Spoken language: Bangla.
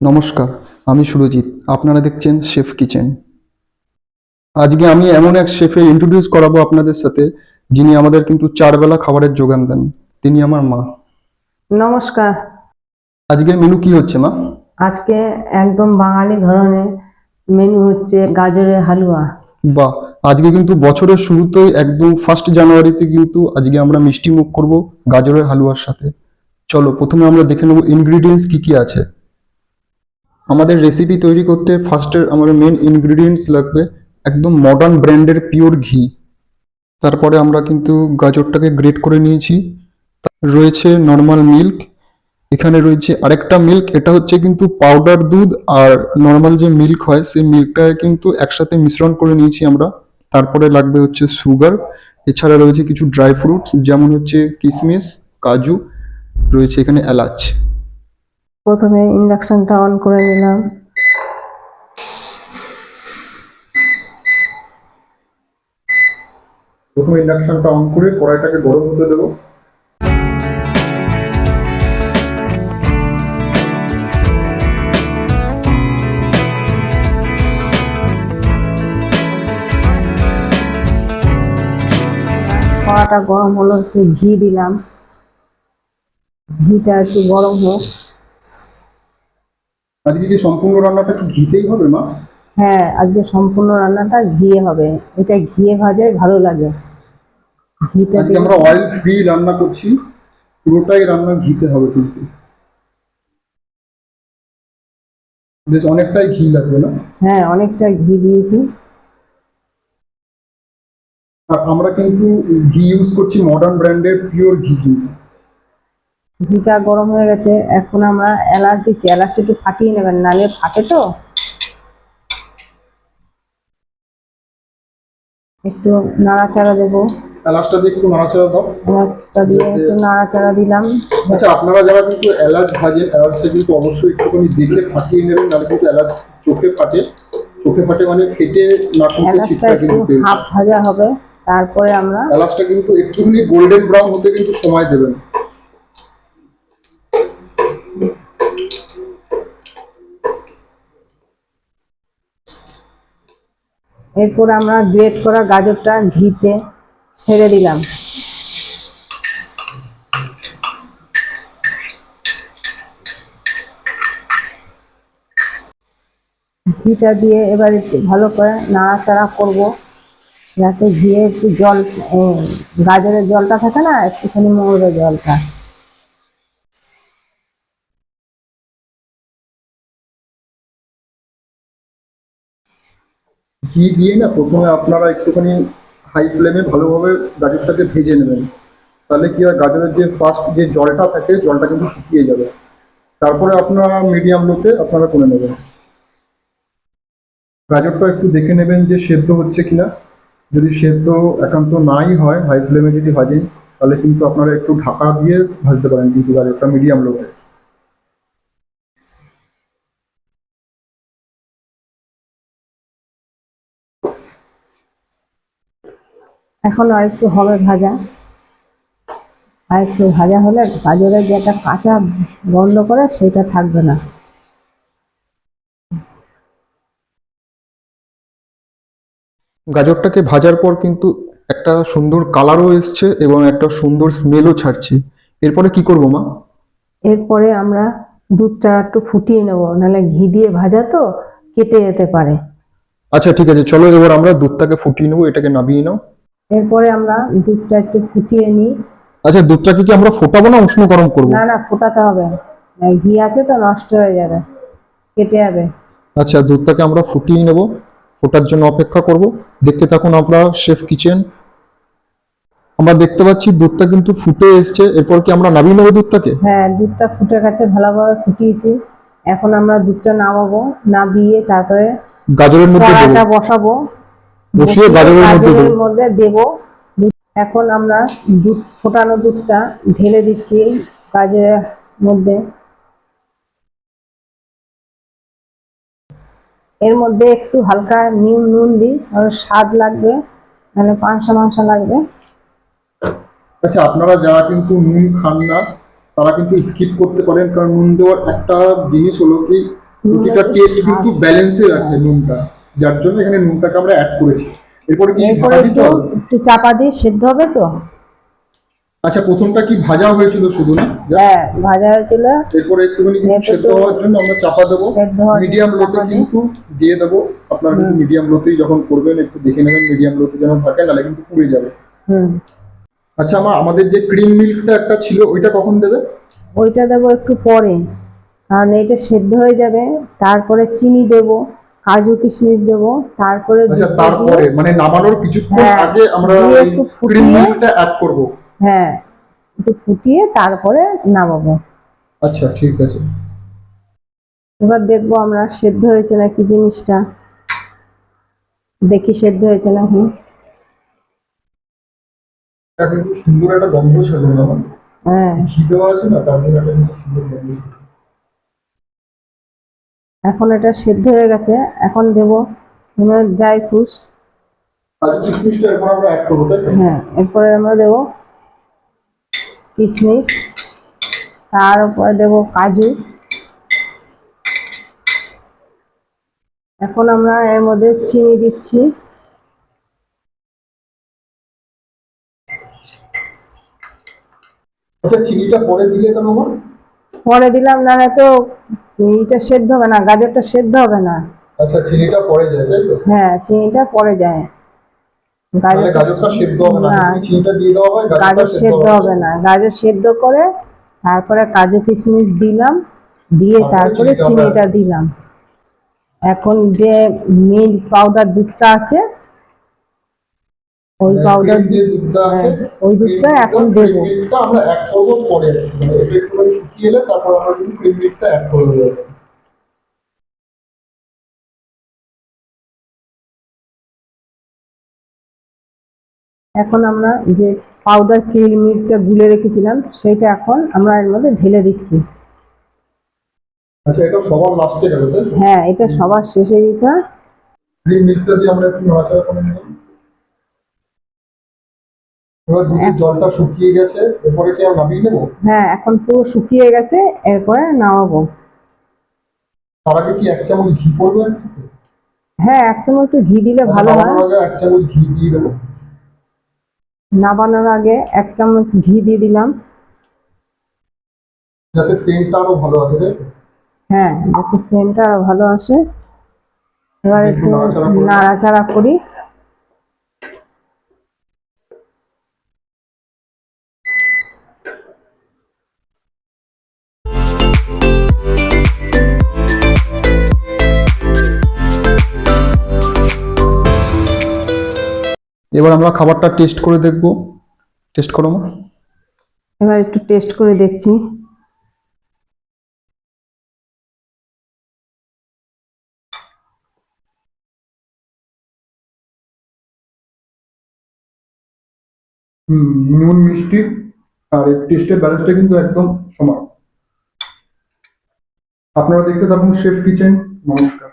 নমস্কার আমি সুরজিৎ আপনারা দেখছেন শেফ কিচেন। আজকে আমি এমন এক শেফের ইন্ট্রোডিউস করাবো আপনাদের সাথে যিনি আমাদের কিন্তু চারবেলা খাবারের যোগান দেন। তিনি আমার মা। নমস্কার। আজকের মেনু কি হচ্ছে মা? আজকে একদম বাঙালি ধরনের মেনু হচ্ছে গাজরের হালুয়া। বা আজকে কিন্তু বছরের শুরুতেই একদম ফার্স্ট জানুয়ারিতে কিন্তু আজকে আমরা মিষ্টি মুখ করব গাজরের হালুয়ার সাথে। চলো প্রথমে আমরা দেখে নেব ইনগ্রিডিয়েন্টস কি কি আছে। আমাদের রেসিপি তৈরি করতে ফার্স্টের আমার মেন ইনগ্রিডিয়েন্টস লাগবে একদম মডার্ন ব্র্যান্ডের পিওর ঘি। তারপরে আমরা কিন্তু গাজরটাকে গ্রেট করে নিয়েছি। রয়েছে নর্মাল মিল্ক এখানে রয়েছে আরেকটা মিল্ক এটা হচ্ছে কিন্তু পাউডার দুধ আর নর্মাল যে মিল্ক হয়, সেই মিল্কটাকে কিন্তু একসাথে মিশ্রণ করে নিয়েছি আমরা। তারপরে লাগবে হচ্ছে সুগার এছাড়া রয়েছে কিছু ড্রাই ফ্রুটস যেমন হচ্ছে কিশমিশ কাজু, রয়েছে এখানে এলাচ। প্রথমে ইন্ডাকশনটা অন করে নিলাম। প্রথমে ইন্ডাকশনটা অন করে কড়াইটাকে গরম হতে দেবো। কড়াটা গরম হলো একটু ঘি দিলাম। ঘিটা একটু গরম হোক। আজকে কি সম্পূর্ণ রান্নাটা কি ঘিতেই হবে মা? হ্যাঁ আজকে সম্পূর্ণ রান্নাটা ঘিয়ে হবে। এটা ঘিয়ে ভাজায় ভালো লাগে। ঘিটা আজকে আমরা অয়েল ফ্রি রান্না করছি। পুরোটাই রান্না ঘিতে হবে কিন্তু। বেশ অনেকটাই ঘি লাগবে না? হ্যাঁ অনেকটা ঘি দিয়েছি। আর আমরা কিন্তু ঘি ইউজ করছি মডার্ন ব্র্যান্ডের পিওর ঘি কিন্তু। ঘিটা গরম হয়ে গেছে। এখন আমরা এলাচ দিচ্ছি। এলাচটা একটু ফাটিয়ে নেবেন নালে ফাটে তো। একটু নাড়াচাড়া দেবো। এলাচটা দিয়ে একটু নাড়াচাড়া দাও। এলাচটা দিয়ে একটু নাড়াচাড়া দিলাম। আচ্ছা আপনারা যারা কিন্তু এলাচ ভাজেন এলাচটা কিন্তু অবশ্যই একটুখানি দেখে ফাটিয়ে নেবেন নাহলে কিন্তু এলাচ চোখে ফাটে। চোখে ফাটে মানে ফেটে নাকুতে এলাচটা একটু হাফ ভাজা হবে তারপরে আমরা এলাচটা কিন্তু একটুখানি গোল্ডেন ব্রাউন হতে কিন্তু সময় দেবেন এরপর আমরা গ্রেট করা গাজরটা ঘিতে ছেড়ে দিলাম। ঘিটা দিয়ে এবার একটু ভালো করে নাড়াচাড়া করব, যাতে ঘিয়ে একটু জল গাজরের জলটা থাকে না, একটুখানি মরবে জলটা। ঘি দিয়ে না প্রথমে আপনারা একটুখানি হাই ফ্লেমে ভালোভাবে গাজরটাকে ভেজে নেবেন। তাহলে কি হয়, গাজরের যে ফার্স্ট যে জলটা থাকে, জলটা কিন্তু শুকিয়ে যাবে। তারপরে আপনারা মিডিয়াম লোতে আপনারা করে নেবেন। গাজরটা একটু দেখে নেবেন যে সেদ্ধ হচ্ছে কিনা। যদি সেদ্ধ একান্ত নাই হয় হাই ফ্লেমে যদি ভাজেন, তাহলে কিন্তু আপনারা একটু ঢাকা দিয়ে ভাজতে পারেন কিন্তু গাজরটা মিডিয়াম লোতে এখন আর একটু হবে ভাজা। আর একটু ভাজা হলে গাজরের যে একটা কাঁচা গন্ধ করে সেটা থাকবে না। গাজরটাকে ভাজার পর কিন্তু একটা সুন্দর কালারও এসছে এবং একটা সুন্দর স্মেলও ছাড়ছে। এরপরে কি করব মা? এরপরে আমরা দুধটা একটু ফুটিয়ে নেব নাহলে ঘি দিয়ে ভাজা তো কেটে যেতে পারে। আচ্ছা ঠিক আছে। চলো এবার আমরা দুধটাকে ফুটিয়ে নেব এটাকে নামিয়ে নাও। এরপরে আমরা দুধটা একটু ফুটিয়ে নিই। আচ্ছা দুধটাকে কি আমরা ফোটাবো না উষ্ণ গরম করব? না না ফোটাতে হবে ঘি আছে তো নষ্ট হয়ে যাবে কেটে যাবে। আচ্ছা দুধটাকে আমরা ফুটিয়ে নেব ফোটার জন্য অপেক্ষা করব। দেখতে থাকুন আমরা শেফ কিচেন। আমরা দেখতে পাচ্ছি দুধটা কিন্তু ফুটে এসছে। এরপর কি আমরা নামিয়ে নেব দুধটাকে? হ্যাঁ দুধটা ফুটে গেছে ভালোভাবে ফুটিয়েছি। এখন আমরা দুধটা নামাবো নামিয়ে তারপরে গাজরের মধ্যে বসাবো। বসিয়ে গাজরের মধ্যে গাজরের মধ্যে দেব। এখন আমরা দুধ ফোটানো দুধটা ঢেলে দিচ্ছি গাজরের মধ্যে। এর মধ্যে একটু হালকা নিম নুন দিই আর স্বাদ লাগবে মানে পাঁচশো মাংসা লাগবে। আচ্ছা আপনারা যারা কিন্তু নুন খান না তারা কিন্তু স্কিপ করতে পারেন কারণ নুন দেওয়ার একটা জিনিস হলো কি প্রতিটা টেস্ট কিন্তু ব্যালেন্সে রাখে নুনটা। যার জন্য এখানে নুনটাকে আমরা অ্যাড করেছি। এরপরে কি এরপরে ঢাকা দিতে একটু হবে? একটু চাপা দিয়ে সেদ্ধ হবে তো। আচ্ছা প্রথমটা কি ভাজা হয়েছিল শুধু না? হ্যাঁ ভাজা হয়েছিল। এরপরে একটুখানি কিন্তু সেদ্ধ হওয়ার জন্য আমরা চাপা দেবো। সেদ্ধ হওয়ার জন্য মিডিয়াম লোতে চাপা। কিন্তু দিয়ে। দেবো। আপনারা কিন্তু মিডিয়াম লোতেই যখন করবেন একটু দেখে নেবেন মিডিয়াম লোতে যেন থাকে নাহলে কিন্তু পুড়ে যাবে। হুম। আচ্ছা আমার আমাদের যে ক্রিম মিল্কটা একটা ছিল ওইটা কখন দেবে? ওইটা দেবো একটু পরে। কারণ এটা সেদ্ধ হয়ে যাবে। তারপরে চিনি দেব। কাজু কিশমিশ দেব তারপরে আচ্ছা তারপরে মানে নামানোর কিছুক্ষণ হ্যাঁ, আগে আমরা ক্রিম মিল্কটা অ্যাড করব। হ্যাঁ একটু ফুটিয়ে তারপরে নামাবো। আচ্ছা ঠিক আছে। এবার দেখব আমরা সেদ্ধ হয়েছে নাকি জিনিসটা। দেখি সেদ্ধ হয়েছে নাকি। সুন্দর একটা গন্ধ ছিল না? হ্যাঁ। ঘি দেওয়া আছে না? তার জন্য একটা সুন্দর গন্ধ। এখন এটা সেদ্ধ হয়ে গেছে। এখন দেবো ড্রাই ফ্রুটস। তো? হ্যাঁ এরপরে আমরা দেবো কিশমিশ। তার উপরে দেবো কাজু। এখন আমরা এর মধ্যে চিনি দিচ্ছি। আচ্ছা চিনিটা পরে দিলে কেন পরে দিলাম না তো এটা সেদ্ধ হবে না গাজরটা সেদ্ধ হবে না। আচ্ছা চিনিটা পরে যায় তাই তো? হ্যাঁ চিনিটা পরে যায়। গাজরটা সেদ্ধ হবে না চিনিটা দিয়ে দেওয়া হয় গাজর সেদ্ধ হবে না। গাজর সেদ্ধ করে তারপরে কাজু কিশমিশ দিলাম দিয়ে তারপরে চিনিটা দিলাম। এখন যে মিল্ক পাউডার দুধটা আছে ওই মানে পাউডার আছে হ্যাঁ, ওই দুধটা এখন দেবো। আমরা অ্যাড করব পরে। মানে এটা একটুখানি শুকিয়ে এলে তারপর আমরা কিন্তু ক্রিম মিল্কটা অ্যাড করে দেবো। এখন আমরা যে পাউডার ক্রিম মিল্কটা গুলে রেখেছিলাম সেটা এখন আমরা এর মধ্যে ঢেলে দিচ্ছি। আচ্ছা এটা সবার লাস্টে গেল হ্যাঁ এটা সবার শেষে দিতে ক্রিম মিল্কটা দিয়ে আমরা একটু নাড়াচাড়া করে নিলাম। এবার দুধের জলটা শুকিয়ে গেছে এরপরে কি আমরা নামিয়ে নেব? হ্যাঁ এখন পুরো শুকিয়ে গেছে এরপরে নামাবো। তার আগে কি এক চামচ ঘি পড়বে? হ্যাঁ এক চামচ একটু ঘি দিলে ভালো হয়। এক চামচ ঘি দিয়ে দেবো। নামানোর আগে এক চামচ ঘি দিয়ে দিলাম। যাতে সেন্টটা আরও ভালো আসে হ্যাঁ যাতে সেন্টটা আরও ভালো আসে। এবার একটু নাড়াচাড়া করে। এবার আমরা খাবারটা টেস্ট করে দেখব। টেস্ট করো মা। এবার একটু টেস্ট করে দেখছি। হুম নুন মিষ্টি আর এর টেস্টের ব্যালেন্সটা কিন্তু একদম সমান। আপনারা দেখতে থাকুন শেফ কিচেন নমস্কার।